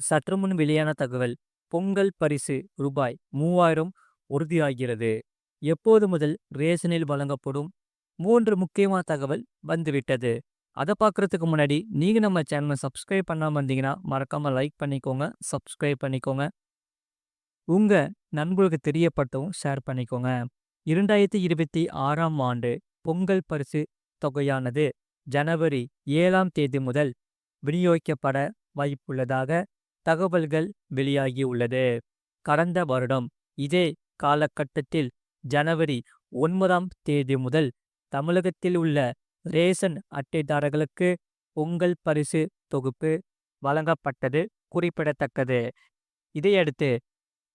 சற்று முன் வெளியான தகவல் பொங்கல் பரிசு ரூபாய் மூவாயிரம் உறுதியாகிறது. எப்போது முதல் ரேஷனில் வழங்கப்படும்? மூன்று முக்கியமான தகவல் வந்துவிட்டது. அதை பார்க்குறதுக்கு முன்னாடி நீங்கள் நம்ம சேனலை சப்ஸ்கிரைப் பண்ணாமல் இருந்தீங்கன்னா மறக்காமல் லைக் பண்ணிக்கோங்க சப்ஸ்கிரைப் பண்ணிக்கோங்க. உங்கள் நண்பர்களுக்கு தெரியப்பட்டவும் ஷேர் பண்ணிக்கோங்க. இரண்டாயிரத்தி இருபத்தி ஆறாம் ஆண்டு பொங்கல் பரிசு தொகையானது ஜனவரி ஏழாம் தேதி முதல் விநியோகிக்கப்பட வாய்ப்புள்ளதாக தகவல்கள் வெளியாகியுள்ளது கடந்த வருடம் இதே காலகட்டத்தில் ஜனவரி ஒன்பதாம் தேதி முதல் தமிழகத்தில் உள்ள ரேஷன் அட்டைதாரர்களுக்கு பொங்கல் பரிசு தொகுப்பு வழங்கப்பட்டது குறிப்பிடத்தக்கது. இதையடுத்து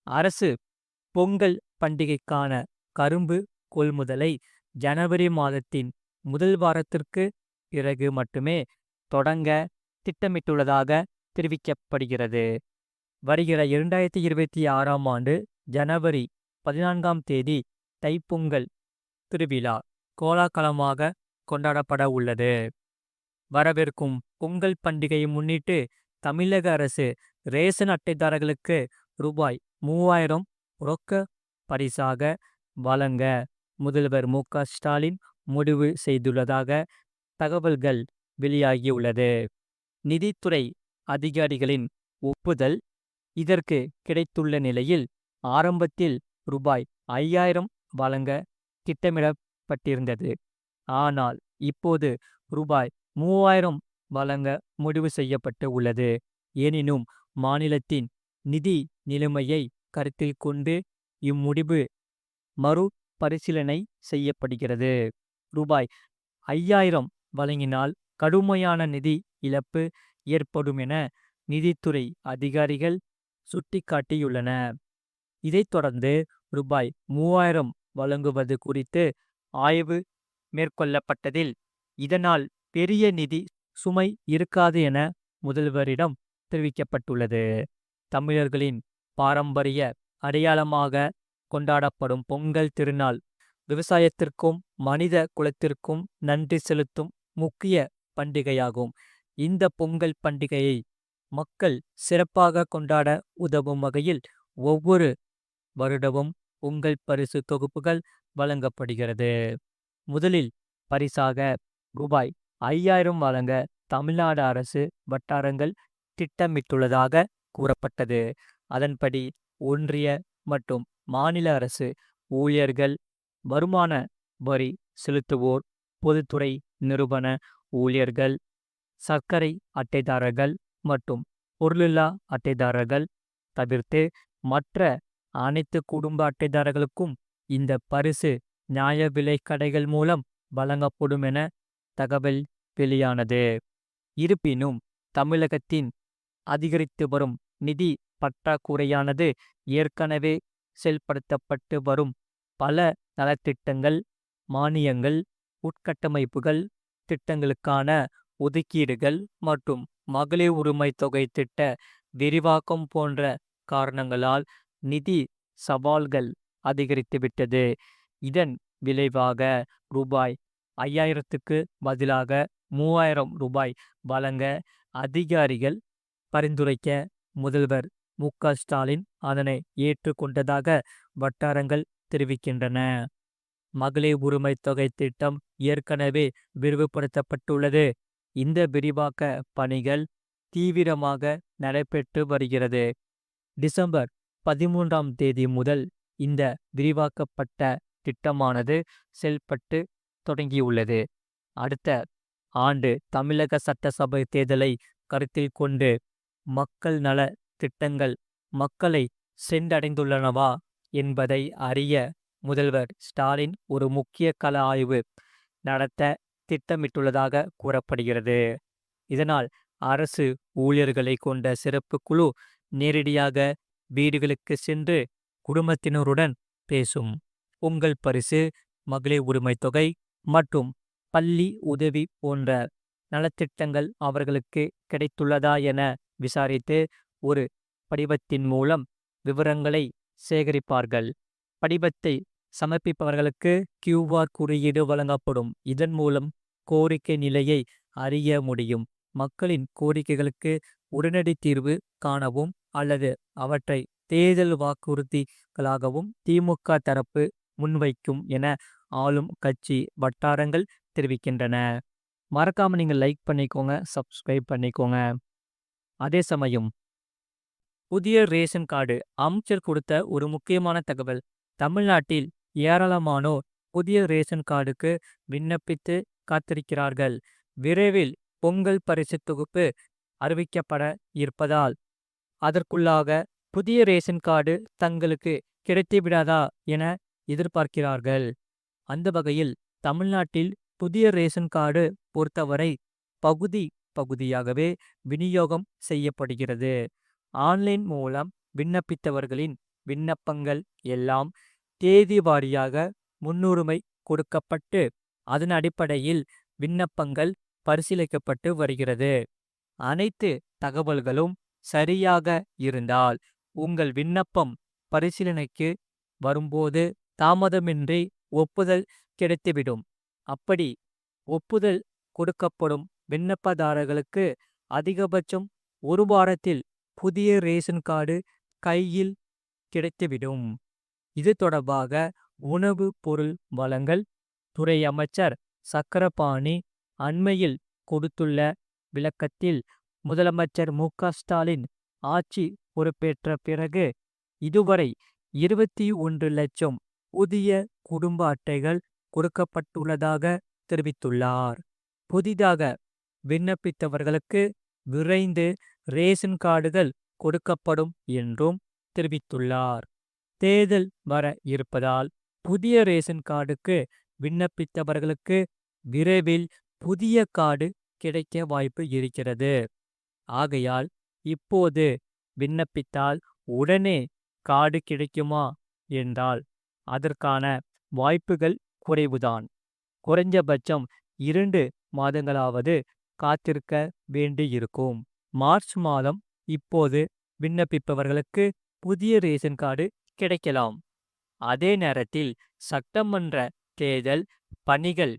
அரசு பொங்கல் பண்டிகைக்கான கரும்பு கொள்முதலை ஜனவரி மாதத்தின் முதல் வாரத்திற்கு பிறகு மட்டுமே தொடங்க திட்டமிட்டுள்ளதாக தெரிவிக்கப்படுகிறது. வருகிற இரண்டாயிரத்தி இருபத்தி ஆறாம் ஆண்டு ஜனவரி பதினான்காம் தேதி தைப்பொங்கல் திருவிழா கோலாகலமாக கொண்டாடப்பட உள்ளது. வரவிருக்கும் பொங்கல் பண்டிகையை முன்னிட்டு தமிழக அரசு ரேஷன் அட்டைதாரர்களுக்கு ரூபாய் மூவாயிரம் ரொக்க பரிசாக வழங்க முதல்வர் மு. க. ஸ்டாலின் முடிவு செய்துள்ளதாக தகவல்கள் வெளியாகியுள்ளது. நிதித்துறை அதிகாரிகளின் ஒப்புதல் இதற்கு கிடைத்துள்ள நிலையில் ஆரம்பத்தில் ரூபாய் ஐயாயிரம் வழங்க திட்டமிடப்பட்டிருந்தது. ஆனால் இப்போது ரூபாய் மூவாயிரம் வழங்க முடிவு செய்யப்பட்டு உள்ளது. எனினும் மாநிலத்தின் நிதி நிலைமையை கருத்தில் கொண்டு இம்முடிவு மறு பரிசீலனை செய்யப்படுகிறது. ரூபாய் ஐயாயிரம் வழங்கினால் கடுமையான நிதி இழப்பு ஏற்படும் என நிதித்துறை அதிகாரிகள் சுட்டிக்காட்டியுள்ளன. இதைத் தொடர்ந்து ரூபாய் மூவாயிரம் வழங்குவது குறித்து ஆய்வு மேற்கொள்ளப்பட்டதில் இதனால் பெரிய நிதி சுமை இருக்காது என முதல்வரிடம் தெரிவிக்கப்பட்டுள்ளது. தமிழர்களின் பாரம்பரிய அடையாளமாக கொண்டாடப்படும் பொங்கல் திருநாள் விவசாயத்திற்கும் மனித குலத்திற்கும் நன்றி செலுத்தும் முக்கிய பண்டிகையாகும். இந்த பொங்கல் பண்டிகையை மக்கள் சிறப்பாக கொண்டாட உதவும் வகையில் ஒவ்வொரு வருடமும் பொங்கல் பரிசு தொகுப்புகள் வழங்கப்படுகிறது. முதலில் பரிசாக ரூபாய் ஐயாயிரம் வழங்க தமிழ்நாடு அரசு வட்டாரங்கள் திட்டமிட்டுள்ளதாக கூறப்பட்டது. அதன்படி ஒன்றிய மற்றும் மாநில அரசு ஊழியர்கள் வருமான வரி செலுத்துவோர் பொதுத்துறை நிறுவன ஊழியர்கள் சர்க்கரை அட்டைதாரர்கள் மற்றும் பொருளில்லா அட்டைதாரர்கள். தவிர்த்து மற்ற அனைத்து குடும்ப அட்டைதாரர்களுக்கும் இந்த பரிசு நியாய விலை கடைகள் மூலம் வழங்கப்படும் என தகவல் வெளியானது. இருப்பினும் தமிழகத்தின் அதிகரித்து வரும் நிதி பற்றாக்குறையானது ஏற்கனவே செயல்படுத்தப்பட்டு வரும் பல நலத்திட்டங்கள் மானியங்கள் உட்கட்டமைப்புகள் திட்டங்களுக்கான ஒதுக்கீடுகள் மற்றும் மகளிர் உரிமை தொகை திட்ட விரிவாக்கம் போன்ற காரணங்களால் நிதி சவால்கள் அதிகரித்துவிட்டது இதன் விளைவாக ரூபாய் ஐயாயிரத்துக்கு பதிலாக மூவாயிரம் ரூபாய் வழங்க அதிகாரிகள் பரிந்துரைக்க முதல்வர் மு. க. ஸ்டாலின் அதனை ஏற்றுக்கொண்டதாக வட்டாரங்கள் தெரிவிக்கின்றன. மகளிர் உரிமை தொகை திட்டம் ஏற்கனவே விரிவுபடுத்தப்பட்டுள்ளது. இந்த விரிவாக்க பணிகள் தீவிரமாக நடைபெற்று வருகிறது. டிசம்பர் பதிமூன்றாம் தேதி முதல் இந்த விரிவாக்கப்பட்ட திட்டமானது செயல்பட்டு தொடங்கியுள்ளது. அடுத்த ஆண்டு தமிழக சட்டசபை தேர்தலை கருத்தில் கொண்டு மக்கள் நல திட்டங்கள் மக்களை சென்றடைந்துள்ளனவா என்பதை அறிய முதல்வர் ஸ்டாலின் ஒரு முக்கிய கள ஆய்வு நடத்த திட்டமிட்டுள்ளதாக கூறப்படுகிறது. இதனால் அரசு ஊழியர்களை கொண்ட சிறப்பு குழு நேரடியாக வீடுகளுக்கு சென்று குடும்பத்தினருடன் பேசும். பொங்கல் பரிசு மகளிர் உரிமை தொகை மற்றும் பள்ளி உதவி போன்ற நலத்திட்டங்கள் அவர்களுக்கு கிடைத்துள்ளதா என விசாரித்து ஒரு படிவத்தின் மூலம் விவரங்களை சேகரிப்பார்கள். படிவத்தை சமர்ப்பிப்பவர்களுக்கு கியூஆர் குறியீடு வழங்கப்படும். இதன் மூலம் கோரிக்கை நிலையை அறிய முடியும். மக்களின் கோரிக்கைகளுக்கு உடனடி தீர்வு காணவும் அல்லது அவற்றை தேர்தல் வாக்குறுதிகளாகவும் திமுக தரப்பு முன்வைக்கும் என ஆளும் கட்சி வட்டாரங்கள் தெரிவிக்கின்றன. மறக்காம நீங்க லைக் பண்ணிக்கோங்க சப்ஸ்கிரைப் பண்ணிக்கோங்க. அதே சமயம் புதிய ரேஷன் கார்டு அமைச்சர் கொடுத்த ஒரு முக்கியமான தகவல். தமிழ்நாட்டில் ஏராளமானோர் புதிய ரேஷன் கார்டுக்கு விண்ணப்பித்து காத்திருக்கிறார்கள். விரைவில் பொங்கல் பரிசு தொகுப்பு அறிவிக்கப்பட இருப்பதால் அதற்குள்ளாக புதிய ரேஷன் கார்டு தங்களுக்கு கிடைத்துவிடாதா என எதிர்பார்க்கிறார்கள். அந்த வகையில் தமிழ்நாட்டில் புதிய ரேஷன் கார்டு பொறுத்தவரை பகுதி பகுதியாகவே விநியோகம் செய்யப்படுகிறது. ஆன்லைன் மூலம் விண்ணப்பித்தவர்களின் விண்ணப்பங்கள் எல்லாம் தேதி வாரியாக முன்னுரிமை கொடுக்கப்பட்டு அதன் அடிப்படையில் விண்ணப்பங்கள் பரிசீலிக்கப்பட்டு வருகிறது. அனைத்து தகவல்களும் சரியாக இருந்தால் உங்கள் விண்ணப்பம் பரிசீலனைக்கு வரும்போது தாமதமின்றி ஒப்புதல் கிடைத்துவிடும். அப்படி ஒப்புதல் கொடுக்கப்படும் விண்ணப்பதாரர்களுக்கு அதிகபட்சம் ஒரு வாரத்தில் புதிய ரேஷன் கார்டு கையில் கிடைத்துவிடும். இது தொடர்பாக உணவு பொருள் வளங்கள் துறை அமைச்சர் சக்கரபாணி அண்மையில் கொடுத்துள்ள விளக்கத்தில் முதலமைச்சர் மு. க. ஸ்டாலின் ஆட்சி பொறுப்பேற்ற பிறகு இதுவரை இருபத்தி ஒன்று லட்சம் புதிய குடும்ப அட்டைகள் கொடுக்கப்பட்டுள்ளதாக தெரிவித்துள்ளார். புதிதாக விண்ணப்பித்தவர்களுக்கு விரைந்து ரேஷன் கார்டுகள் கொடுக்கப்படும் என்றும் தெரிவித்துள்ளார். தேர்தல் வர இருப்பதால் புதிய ரேஷன் கார்டுக்கு விண்ணப்பித்தவர்களுக்கு விரைவில் புதிய கார்டு கிடைக்க வாய்ப்பு இருக்கிறது. ஆகையால் இப்போது விண்ணப்பித்தால் உடனே கார்டு கிடைக்குமா? என்றால் அதற்கான வாய்ப்புகள் குறைவுதான். குறைஞ்சபட்சம் இரண்டு மாதங்களாவது காத்திருக்க வேண்டியிருக்கும். மார்ச் மாதம் இப்போது விண்ணப்பிப்பவர்களுக்கு புதிய ரேஷன் கார்டு கிடைக்கலாம். அதே நேரத்தில் சட்டமன்ற தேர்தல் பணிகள்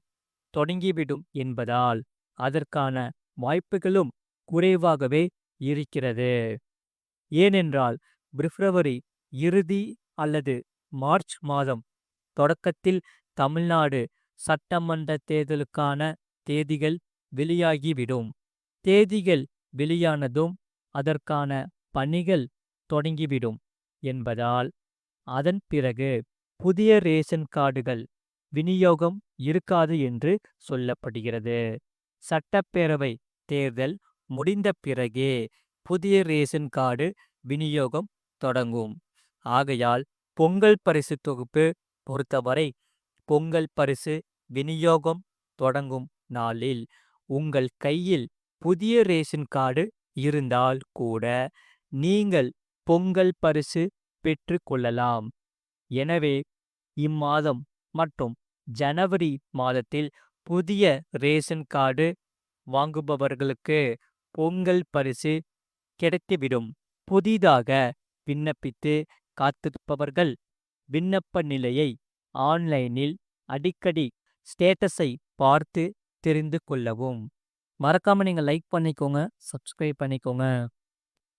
தொடங்கிவிடும் என்பதால் அதற்கான வாய்ப்புகளும் குறைவாகவே இருக்கிறது. ஏனென்றால் பிப்ரவரி இறுதி அல்லது மார்ச் மாதம் தொடக்கத்தில் தமிழ்நாடு சட்டமன்ற தேர்தலுக்கான தேதிகள் வெளியாகிவிடும். தேதிகள் வெளியானதும் அதற்கான பணிகள் தொடங்கிவிடும் என்பதால் அதன் பிறகு புதிய ரேஷன் கார்டுகள் விநியோகம் இருக்காது என்று சொல்லப்படுகிறது. சட்டப்பேரவை தேர்தல் முடிந்த பிறகே புதிய ரேஷன் கார்டு விநியோகம் தொடங்கும். ஆகையால் பொங்கல் பரிசு தொகுப்பு பொறுத்தவரை பொங்கல் பரிசு விநியோகம் தொடங்கும் நாளில் உங்கள் கையில் புதிய ரேஷன் கார்டு இருந்தால் கூட நீங்கள் பொங்கல் பரிசு பெற்று கொள்ளலாம். எனவே இம்மாதம் மற்றும் ஜனவரி மாதத்தில் புதிய ரேஷன் கார்டு வாங்குபவர்களுக்கு பொங்கல் பரிசு கிடைத்துவிடும். புதிதாக விண்ணப்பித்து காத்திருப்பவர்கள் விண்ணப்ப நிலையை ஆன்லைனில் அடிக்கடி ஸ்டேட்டஸை பார்த்து தெரிந்து கொள்ளவும். மறக்காம நீங்க லைக் பண்ணிக்கோங்க சப்ஸ்கிரைப் பண்ணிக்கோங்க.